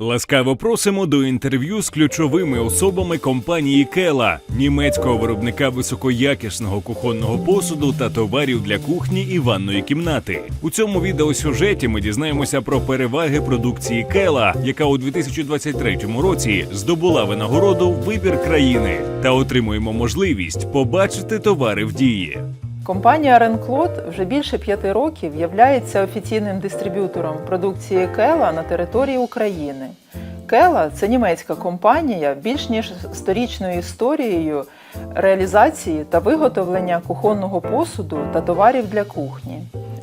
Ласкаво просимо до інтерв'ю з ключовими особами компанії Кела, німецького виробника високоякісного кухонного посуду та товарів для кухні і ванної кімнати. У цьому відеосюжеті ми дізнаємося про переваги продукції Кела, яка у 2023 році здобула винагороду Вибір країни, та отримуємо можливість побачити товари в дії. Компанія Ренклод вже більше п'яти років являється офіційним дистриб'ютором продукції Кела на території України. Кела це німецька компанія більш ніж сторічною історією реалізації та виготовлення кухонного посуду та товарів для кухні.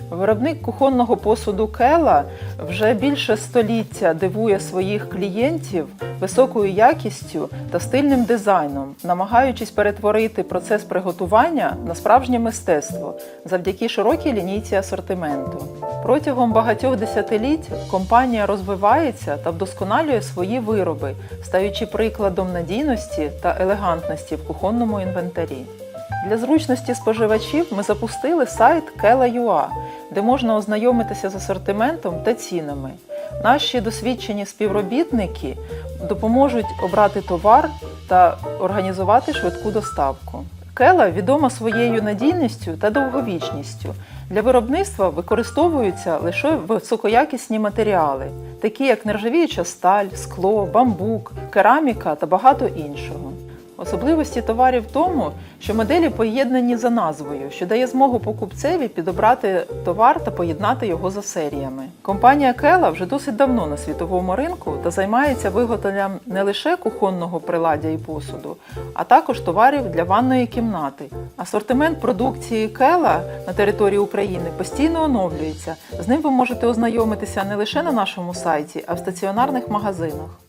Виробник кухонного посуду Кела вже більше століття дивує своїх клієнтів високою якістю та стильним дизайном, намагаючись перетворити процес приготування на справжнє мистецтво завдяки широкій лінійці асортименту. Протягом багатьох десятиліть компанія розвивається та вдосконалює свої вироби, стаючи прикладом надійності та елегантності в кухонному інвентарі. Для зручності споживачів ми запустили сайт Kela.ua, де можна ознайомитися з асортиментом та цінами. Наші досвідчені співробітники допоможуть обрати товар та організувати швидку доставку. Кела відома своєю надійністю та довговічністю. Для виробництва використовуються лише високоякісні матеріали, такі як нержавіюча сталь, скло, бамбук, кераміка та багато іншого. Особливості товарів в тому, що моделі поєднані за назвою, що дає змогу покупцеві підобрати товар та поєднати його за серіями. Компанія Кела вже досить давно на світовому ринку та займається виготовленням не лише кухонного приладдя і посуду, а також товарів для ванної кімнати. Асортимент продукції Кела на території України постійно оновлюється. З ним ви можете ознайомитися не лише на нашому сайті, а в стаціонарних магазинах.